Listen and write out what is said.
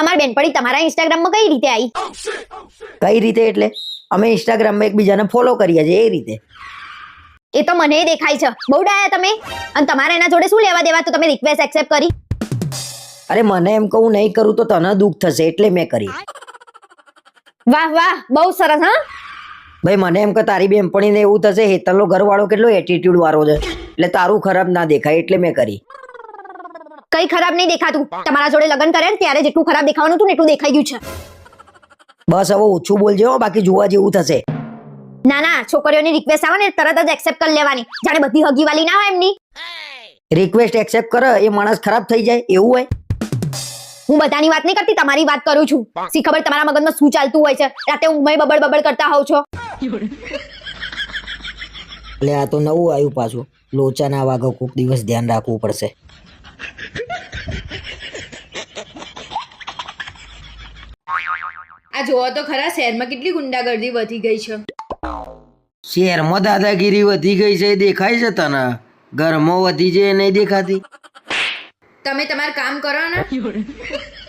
અમાર બેનપણી તમારા ઇન્સ્ટાગ્રામમાં કઈ રીતે આવી કઈ રીતે એટલે? અમે ઇન્સ્ટાગ્રામમાં એકબીજાને ફોલો કરીએ છીએ એ રીતે. એ તો મને દેખાય છે. બહુ ડાયા તમે. અને તમારે એના જોડે શું લેવા દેવા? તો તમે રિક્વેસ્ટ એક્સેપ્ટ કરી. અરે મને એમ કહું નહીં કરું તો તને દુઃખ થશે એટલે મેં કરી. વાહ વાહ બહુ સરસ હા? ભાઈ મને એમ કે તારી બેનપણીને એવું થશે હેતલનો ઘરવાળો કેટલો એટીટ્યુડ વાળો છે. એટલે તારું ખરાબ ના દેખાય એટલે મેં કરી. કઈ ખરાબ નહીં દેખાતું. તમારા જોડે લગ્ન કરે ને ત્યારે જેટલું ખરાબ દેખાવાનું હતું ને એટલું દેખાઈ ગયું છે. બસ હવે ઓછું બોલજે બાકી જોવા જેવું થશે. ના ના છોકરીઓની રિક્વેસ્ટ આવે ને તરત જ એક્સેપ્ટ કરી લેવાની. જાણે બધી હગીવાલી ના હોય એમની. રિક્વેસ્ટ એક્સેપ્ટ કરે એ માણસ ખરાબ થઈ જાય એવું હોય? હું બધાની વાત નહીં કરતી તમારી વાત કરું છું. સી ખબર તમારા મગજમાં શું ચાલતું હોય છે? રાતે ઊંઘમાં બબડ બબડ કરતા હોવ છો. એટલે આ તો નવું આવ્યું પાછું. લોચાના વાગો કોક દિવસ ધ્યાન રાખવું પડશે. આ જોવો તો ખરા શહેરમાં કેટલી ગુંડાગર્દી વધી ગઈ છે. શહેરમાં દાદાગીરી વધી ગઈ છે દેખાય છે તને? ઘરમાં વધી છે એ નહીં દેખાતી? તમે તમારું કામ કરો ને.